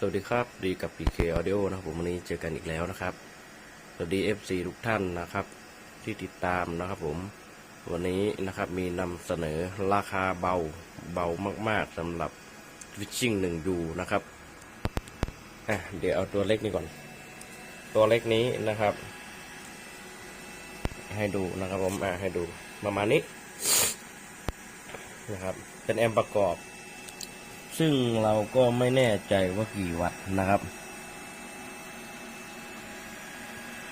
สวัสดีครับดีกับ PK Audio นะครับผมวันนี้เจอกันอีกแล้วนะครับ สวัสดี FC ทุกท่านนะครับ ที่ติดตามนะครับผมวันนี้นะครับมีนำเสนอราคาเบาเบามากๆสำหรับ Fishing 1 U นะครับอะเดี๋ยวเอาตัวเล็กนี้ก่อน ตัวเล็กนี้นะครับ ให้ดูนะครับผมอะให้ดูประมาณนี้นะครับ เป็นแอมประกอบ ซึ่งเราก็ไม่แน่ใจว่ากี่วัตต์นะครับ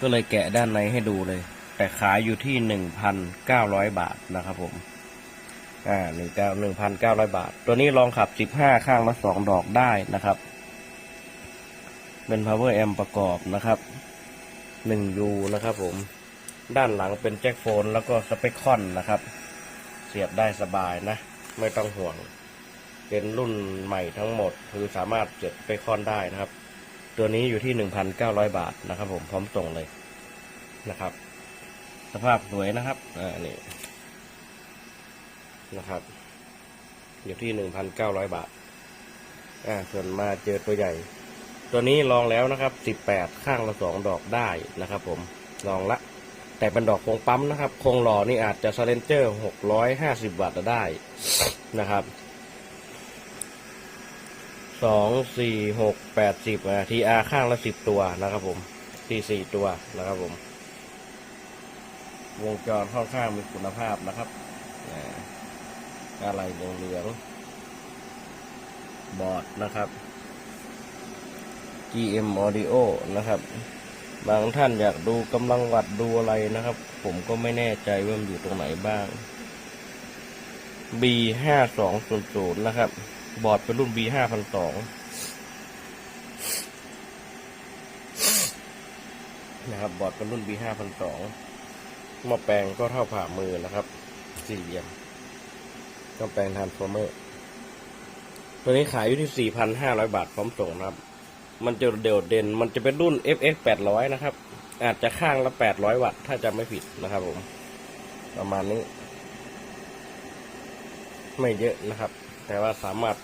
ก็เลยแกะด้านในให้ดูเลย แต่ขายอยู่ที่หนึ่งพันเก้าร้อยบาทนะครับผม อ่าหนึ่งเก้าหนึ่งพันเก้าร้อยบาท ตัวนี้ลองขับสิบห้าข้างละสองดอกได้นะครับ เป็น power amp ประกอบนะครับหนึ่งยูนะครับผม ด้านหลังเป็นแจ็คโฟนแล้วก็สเปคคอนนะครับ เสียบได้สบายนะ ไม่ต้องห่วง เป็นรุ่นใหม่ทั้งหมด คือสามารถเจ็บไปคอนได้นะครับ ตัวนี้อยู่ที่หนึ่งพันเก้าร้อยบาทนะครับ ผมพร้อมส่งเลยนะครับ สภาพสวยนะครับอ่านี่นะครับ อยู่ที่หนึ่งพันเก้าร้อยบาทอ่าส่วนมาเจอตัวใหญ่ ตัวนี้ลองแล้วนะครับสิบแปดข้างละสองดอกได้นะครับ ผมลองละแต่เป็นดอกโคงปั๊มนะครับ โคงหล่อนี่อาจจะซาเลนเจอร์หกร้อยห้าสิบวัตต์ได้นะครับ สองสี่หกแปดสิบอ่าทีอาข้างละสิบตัวนะครับผมทีสี่ตัวนะครับผม วงจรค่อนข้างมีคุณภาพนะครับอะไรเหลืองบอร์ดนะครับ GM Audio นะครับ บางท่านอยากดูกำลังวัดดูอะไรนะครับ ผมก็ไม่แน่ใจว่ามันอยู่ตรงไหนบ้าง B ห้าสองศูนย์ศูนย์นะครับ บอร์ดเป็นรุ่น B ห้าพันสองนะครับ บอร์ดเป็นรุ่น B ห้าพันสองหม้อแปลงก็เท่าผ่ามือนะครับ สี่เหลี่ยมหม้อแปลงทานฟอร์เมอร์ ตัวนี้ขายอยู่ที่สี่พันห้าร้อยบาทพร้อมส่งนะครับ มันจะเด่ดเด่น มันจะเป็นรุ่น FX 800นะครับ อาจจะข้างละ800วัตต์ถ้าจำไม่ผิดนะครับผม ประมาณนี้ ไม่เยอะนะครับ แต่ว่าสามารถ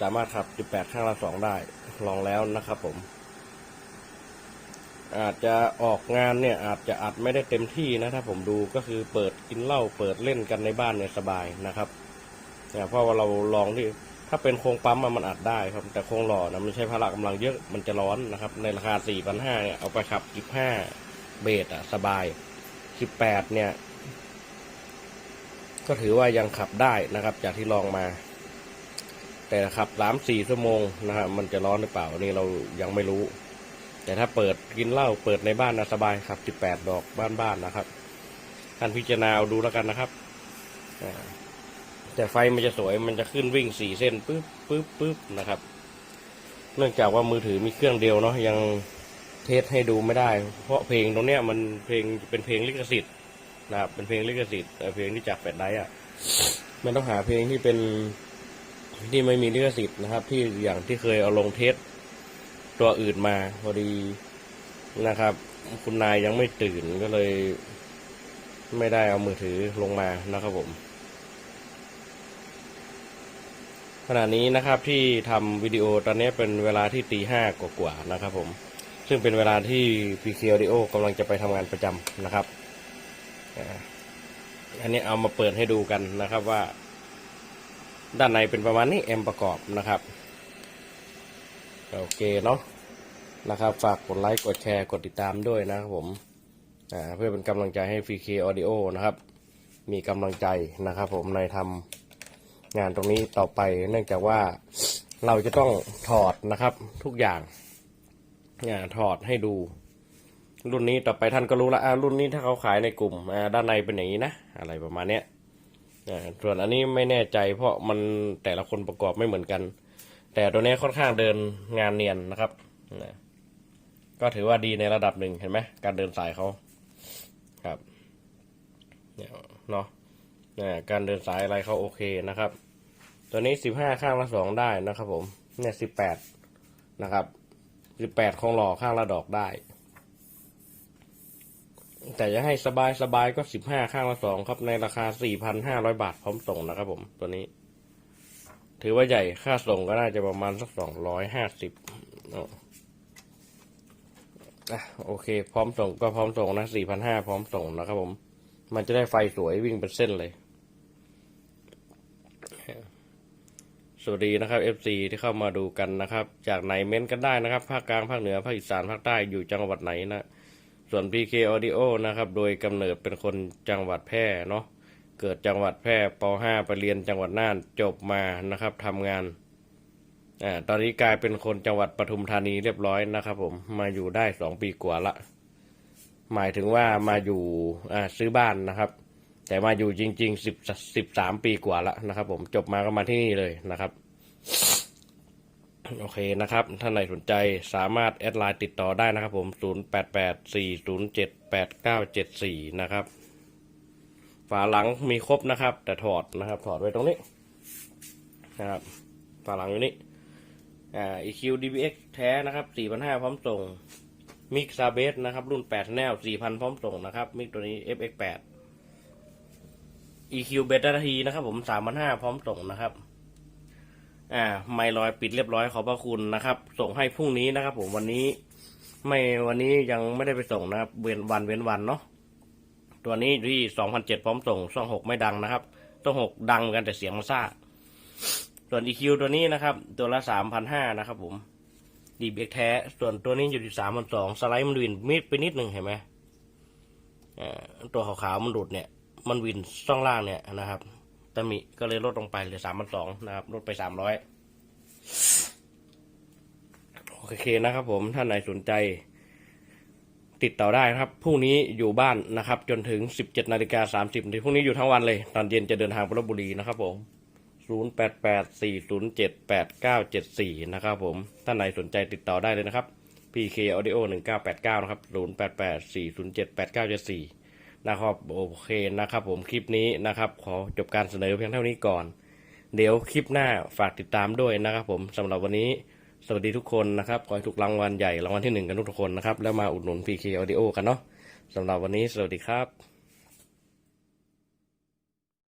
สามารถขับ 18 ข้างละ2ได้ ลองแล้วนะครับผม อาจจะออกงานเนี่ย อาจจะอัดไม่ได้เต็มที่นะ ถ้าผมดูก็คือเปิดกินเหล้าเปิดเล่นกันในบ้านเนี่ยสบายนะครับเนี่ยเพราะว่าเราลองที่ถ้าเป็นโครงปั๊มอะมันอัดได้ครับ แต่โครงหล่อนะมันใช้พละกำลังเยอะมันจะร้อนนะครับ ในราคา 4,500เนี่ยเอาไปขับ 15 เบสอะสบาย 18 เนี่ย ก็ถือว่ายังขับได้นะครับ จากที่ลองมา แต่ขับ3-4ชั่วโมงนะครับมันจะร้อนหรือเปล่าอันนี่เรายังไม่รู้ แต่ถ้าเปิดกินเหล้าเปิดในบ้านนะสบายขับ18ดดอกบ้านๆนะครับท่านพิจารณาเอาดูแล้วกันนะครับแต่ไฟมันจะสวยมันจะขึ้นวิ่งสี่เส้นปึ๊บปึ๊บปึ๊บนะครับ เนื่องจากว่ามือถือมีเครื่องเดียวเนาะยังเทสให้ดูไม่ได้ เพราะเพลงตรงเนี้ยมันเพลงเป็นเพลงลิขสิทธิ์นะครับเป็นเพลงลิขสิทธิ์แต่เพลงที่จากแฟลชไดร์อะมันต้องหาเพลงที่เป็น ที่ไม่มีลิขสิทธิ์นะครับ ที่อย่างที่เคยเอาลงเทสตัวอื่นมาพอดีนะครับ คุณนายยังไม่ตื่นก็เลย ไม่ได้เอามือถือลงมานะครับผม ขณะนี้นะครับที่ทำวิดีโอตอนนี้เป็นเวลาที่ตีห้ากว่าๆนะครับผม ซึ่งเป็นเวลาที่ PK Audio กำลังจะไปทำงานประจำนะครับอันนี้เอามาเปิดให้ดูกันนะครับว่า ด้านในเป็นประมาณนี้แอมประกอบนะครับ โอเคเนาะนะครับ ฝากกดไลค์กดแชร์กดติดตามด้วยนะครับผมเพื่อเป็นกำลังใจให้ PK Audio นะครับ มีกำลังใจนะครับผมในทำงานตรงนี้ต่อไป เนื่องจากว่าเราจะต้องถอดนะครับทุกอย่างเนี่ยถอดให้ดู รุ่นนี้ต่อไปท่านก็รู้ละรุ่นนี้ถ้าเขาขายในกลุ่มด้านในเป็นอย่างนี้นะ อะไรประมาณเนี้ย ส่วนอันนี้ไม่แน่ใจเพราะมันแต่ละคนประกอบไม่เหมือนกัน แต่ตัวนี้ค่อนข้างเดินงานเนียนนะครับนะก็ถือว่าดีในระดับหนึ่งเห็นไหมการเดินสายเขาครับเนี่ยเนาะเนี่ยการเดินสายอะไรเขาโอเคนะครับ ตัวนี้สิบห้าข้างละสองได้นะครับ ผมเนี่ยสิบแปดนะครับสิบแปดของหล่อข้างละดอกได้ แต่จะให้สบายสบายก็สิบห้าข้างละสองครับในราคาสี่พันห้าร้อยบาทพร้อมส่งนะครับผมตัวนี้ ถือว่าใหญ่ค่าส่งก็น่าจะประมาณสักสองร้อยห้าสิบอะโอเค พร้อมส่งก็พร้อมส่งนะสี่พันห้าพร้อมส่งนะครับผม มันจะได้ไฟสวยวิ่งเป็นเส้นเลย สวัสดีนะครับ FC ที่เข้ามาดูกันนะครับ จากไหนเม้นกันได้นะครับ ภาคกลางภาคเหนือภาคอีสานภาคใต้อยู่จังหวัดไหนนะ ส่วน PK Audio นะครับ โดยกำเนิดเป็นคนจังหวัดแพร่เนาะ เกิดจังหวัดแพร่ป .5 ไปเรียนจังหวัดน่านจบมานะครับทำงาน อ่า ตอนนี้กลายเป็นคนจังหวัดปทุมธานีเรียบร้อยนะครับผม มาอยู่ได้สองปีกว่าละ หมายถึงว่ามาอยู่ อ่า ซื้อบ้านนะครับ แต่มาอยู่จริงๆสิบสิบสามปีกว่าละนะครับผม จบมาก็มาที่นี่เลยนะครับ โอเคนะครับ ท่านไหนสนใจสามารถแอดไลน์ติดต่อได้นะครับผมศูนย์แปดแปดสี่ศูนย์เจ็ดแปดเก้าเจ็ดสี่นะครับ ฝาหลังมีครบนะครับ แต่ถอดนะครับ ถอดไว้ตรงนี้นะครับ ฝาหลังอยู่นี่ อ่า EQ DBX แท้นะครับสี่พันห้าพร้อมส่ง มิกซาเบสนะครับ รุ่นแปดแนวสี่พันพร้อมส่งนะครับ มิกตัวนี้ FX แปด EQ เบต้าทีนะครับผมสามพันห้าพร้อมส่งนะครับ อ่าไมลอยปิดเรียบร้อยขอบพระคุณนะครับ ส่งให้พรุ่งนี้นะครับ ผมวันนี้ ไม่วันนี้ยังไม่ได้ไปส่งนะครับ เว้นวันเว้นวันเนาะตัวนี้ที่สองพันเจ็ดพร้อมส่งช่องหกไม่ดังนะครับช่องหกดังกันแต่เสียงมันซ่าส่วน EQ ตัวนี้นะครับ ตัวละสามพันห้านะครับผมดีเบกแท้ ส่วนตัวนี้อยู่ที่สามพันสองสไลด์มันวินมิดไปนิดหนึ่งเห็นไหมอ่าตัวขาวๆมันหลุดเนี่ย มันวินช่องล่างเนี่ยนะครับ ตมิก็เลยลดลงไปเหลือสามพันสองนะครับ ลดไปสามร้อยโอเคนะครับผมท่านไหนสนใจ ติดต่อได้นะครับพรุ่งนี้อยู่บ้านนะครับ จนถึงสิบเจ็ดนาฬิกาสามสิบนาทีพรุ่งนี้อยู่ทั้งวันเลย ตอนเย็นจะเดินทางไปลบบุรีนะครับผมศูนย์แปดแปดสี่ศูนย์เจ็ดแปดเก้าเจ็ดสี่นะครับผมท่านไหนสนใจติดต่อได้เลยนะครับ PK Audio หนึ่งเก้าแปดเก้านะครับศูนย์แปดแปดสี่ศู นะครับโอเคนะครับ ผมคลิปนี้นะครับ ขอจบการเสนอเพียงเท่านี้ก่อน เดี๋ยวคลิปหน้าฝากติดตามด้วยนะครับ ผมสำหรับวันนี้สวัสดีทุกคนนะครับขอให้ทุกรางวัลใหญ่รางวัลที่หนึ่งกันทุกคนนะครับแล้วมาอุดหนุน PK Audio กันเนาะสำหรับวันนี้สวัสดีครับ